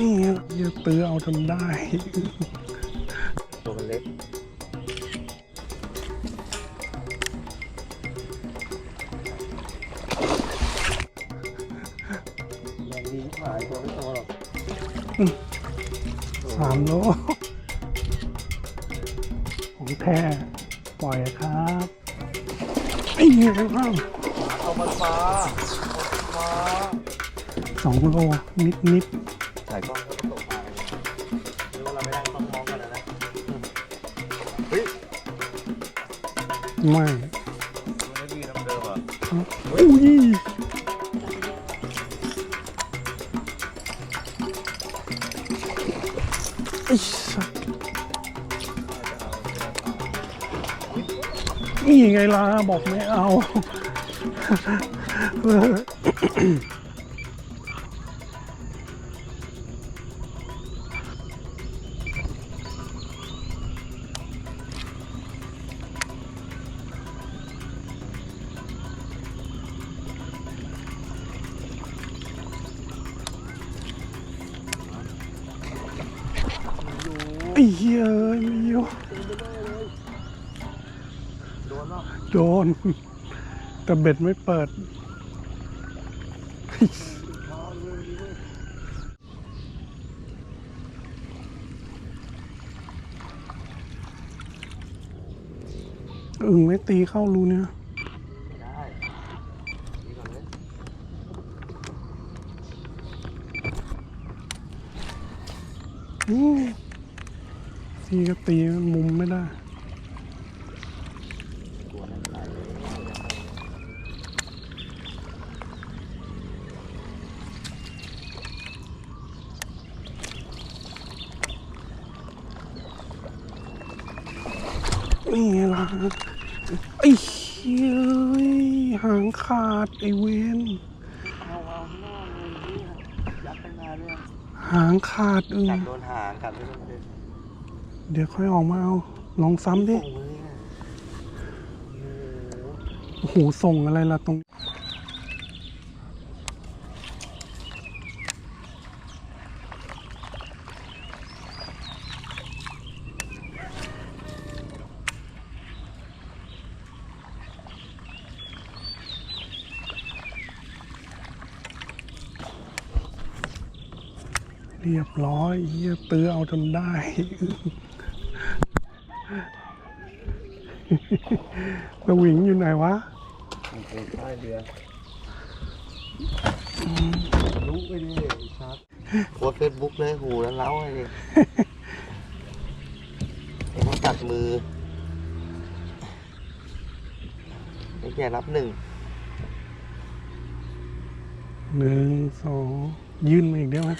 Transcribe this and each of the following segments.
นี่ไงเตื้อเอาทำได้ ตัวมันเล็กแรงดีหายตัวไม่โตหรอกสามโลของแท้ปล่อยครับไอ้เหี้ยครับเอามันมามาสองโลนิดนิด ถ่ายกล้องแล้วก็ตกมาหรือว่าเราไม่ได้ต้องมองกันแล้วนะเฮ้ยไม่ตัวนี้ดีเดิมอะอุ้ยไอ้สัสนี่ไงล่ะบอกไม่เอา ออไอ้เหี้ยไม่อยู่โดน แต่เบ็ดไม่เปิด อึ่งไม่ตีเข้ารูเนี่ยอืม ตีก็ตีมุมไม่ได้กลัวนั่นไหลเลยนี่ไงล่ะไอ้เหี้ยเอ้ยหางขาด ไอ้เวนเอาเอาหน้าเลยเนี่ยยัดตั้งนานเนี่ยหางขาดอึ่งกัดโดนหางกัดไม่โดน เดี๋ยวค่อยออกมาเอา ลองซ้ำดิ โอ้โห ส่งอะไรล่ะตรงเรียบร้อยเฮียตื้อเอาจนได้ ส วิงอยู่ไหนวะมันเป็นใต้เรือรู้ไปดิชัดโพสเฟซบุ๊กเลยหูแล้วเล้าไงดิเห็นมันกัดมือไอ้แกรับหนึ่งหนึ่งสองยื่นมาอีกได้ไหม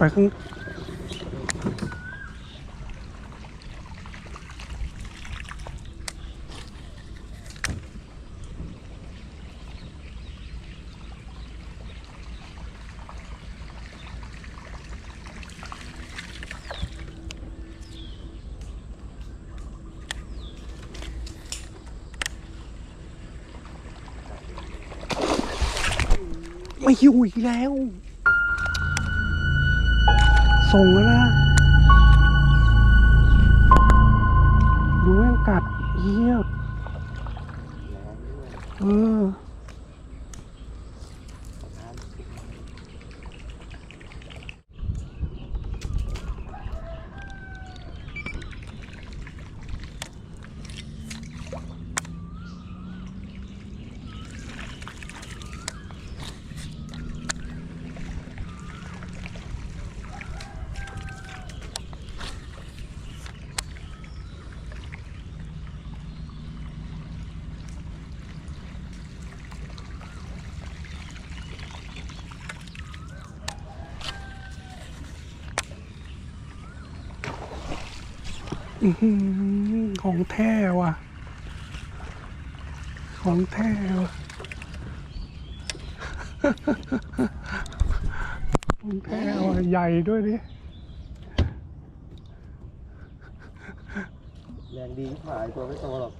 ไปข้างไม่หิวอีกแล้ว ส่งแล้วนะ ดูแม่งกัดเยี่ยเออ ของแท้ว่ะ ของแท้ว่ะ ของแท้ว่ะ ใหญ่ด้วยดิ แรงดีหายตัวไม่โตหรอก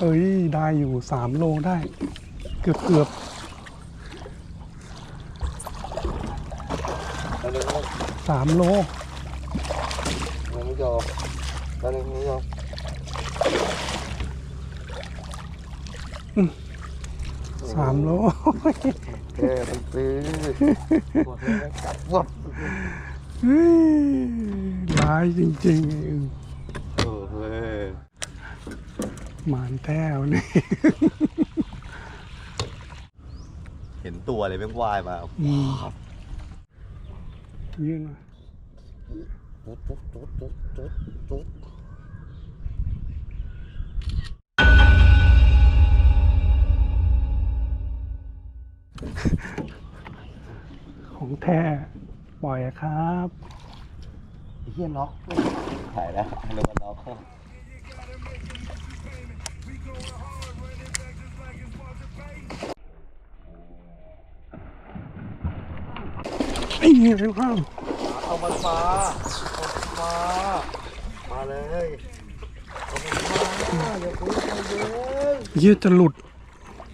เอ้ย ได้อยู่สามโลได้ เกือบเกือบตอนนี้มันสามโลยังไม่ย อมตอนนี้ไม่ยอมสามโลแกมันซื้อปวดเลยกัดวับเฮ้ยร้ายจริงโอ้เฮ้ยๆหมานแท้วนี่เห็นตัวเลยแม่งว่ายมาอืมยื่นมาตุ๊ดตุ๊ดตุ๊ดตุ๊ดตุ๊ด ของแท้ ปล่อยครับไอ้เฮียน็อกหายแล้วเรียกว่าน็อกเข้าไอ้เหี้ยข้าวเอามันมาเอามันมา มาเลยเอามันมาอย่าคุยใจเย็นเหี้ยจะหลุด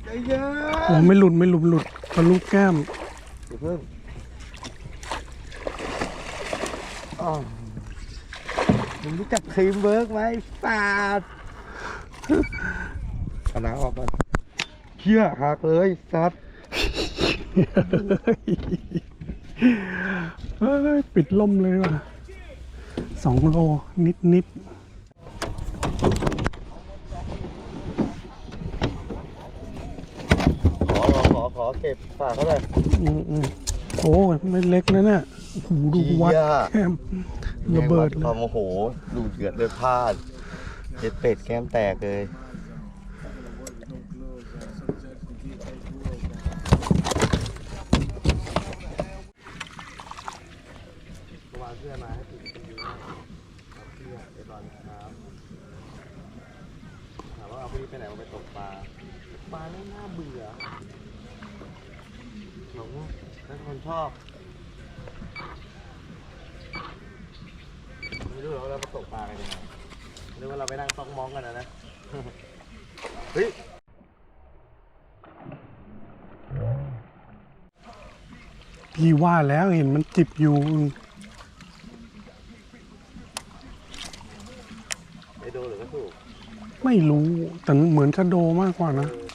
ใจเย็นโอ้ไม่หลุดไม่หลุดหลุด ทะลุแก้มอย่าเพิ่งอ้าวมึงรู้จักครีมเวิร์กไหมปาดเอาน้ำออกมาเชี่ยหักเลยสัตว์เฮ้ยปิดล่มเลยว่ะสองโลนิดนิด ขอขอขอ เก็บฝากเขาเลยๆอืมอืมโอ้ยไม่เล็กนะเนี่ยโอ้โหดูวัดเหี้ยแก้มระเบิดคเลวายมโมโหดูดเดือดด้วยพลาดเจ็ดเป็ดแก้มแตกเลยวางเสื้อมาให้ติดเป็นยูนะเสื้อเรียบร้อยครับถามว่าเอาพวกนี้ไปไหนมาไปตกปลาตกปลาไม่น่าเบื่อ หลงถ้าคนชอบไม่รู้หรอกว่าเราไปตกปลากันยังไงหรือว่าเราไปนั่งซอกมองกันนะนะ เฮ้ยพี่ว่าแล้วเห็นมันจิบอยู่ ไปดูหรือก็ถูกไม่รู้แต่เหมือนชะโดมากกว่านะอืม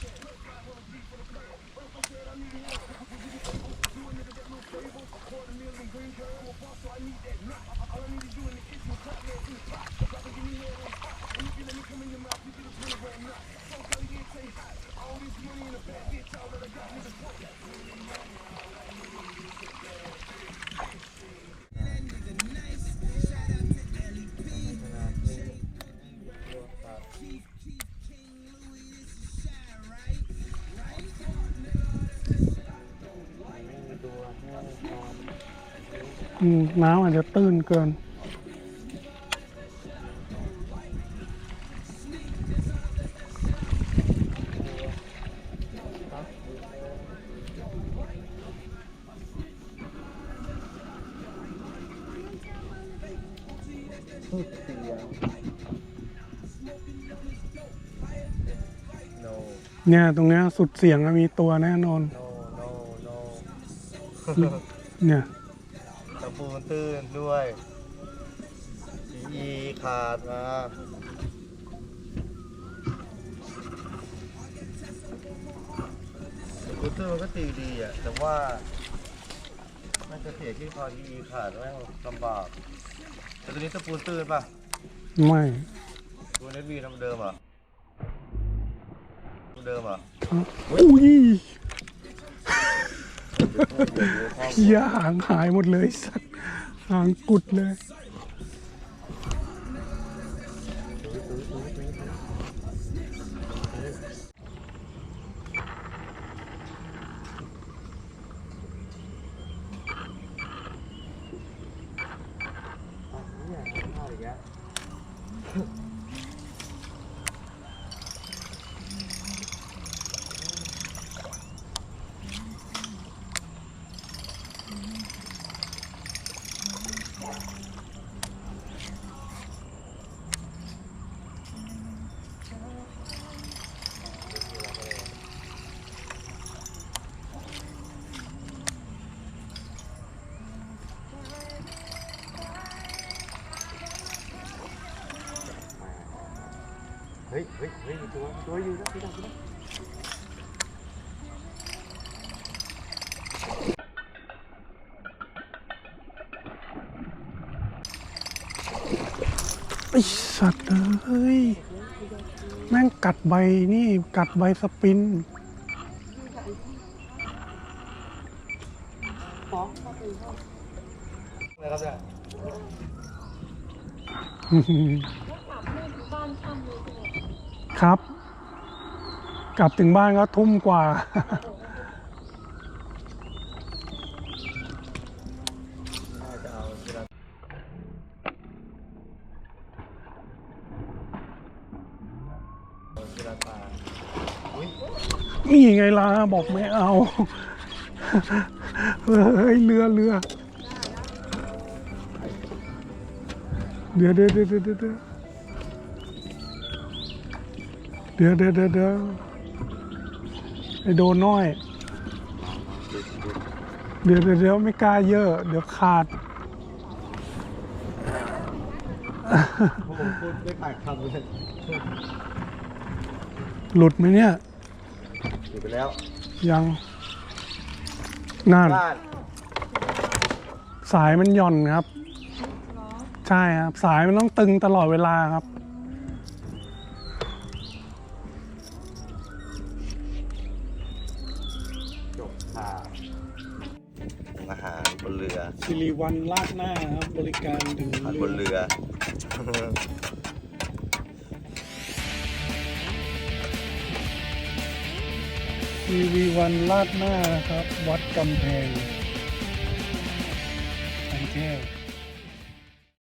น้ำอาจจะตื้นเกิน no เนี่ยตรงเนี้ยสุดเสียงอะมีตัวแน่นอน no no no เนี่ยตะ ปูมันตื้นด้วยอีขาดมากูตื้นมันก็ตีดีอะ แต่ว่ามันจะเสียที่พอดีขาดแม่งลำบาก แต่ตัวนี้ตะปูตื้นป่ะ ไม่ตัวเน็ตวีทำเดิมเหรอะเดิมเหรอะอุ้ย เพียหางหายหมดเลยสัตว์หางกุดเลย เฮ้ยเฮ้ยมีตัวมีตัวอยู่นะพี่ดำพี่ดำไอสัตว์เอ้ยแม่งกัดใบนี่กัดใบสปินอะไรครับเนี่ย ครับ กลับถึงบ้านก็ทุ่มกว่า นี่ไงล่ะบอกไม่เอา เฮ้ยเรือเรือเดี๋ยวเดี๋ยวเดี๋ยวเดี๋ยว เดี๋ยวเดี๋ยวเดี๋ยวเดี๋ยวเดี๋ยวไอโดนน้อย เดี๋ยวเดี๋ยวเดี๋ยวไม่กล้าเยอะ เดี๋ยวขาดโอ้โหพูดไม่ปากคำเลยหลุดไหมเนี่ย อยู่ไปแล้วยังนั่นบ้านสายมันหย่อนครับ ใช่ครับ สายมันต้องตึงตลอดเวลาครับ จบข่าวอาหารบนเรือสิริวันลาดหน้าครับบริการถึงอาหารบนเรือ ทีวีวันลาดหน้าครับ วัดกำแพงกรุงเทพ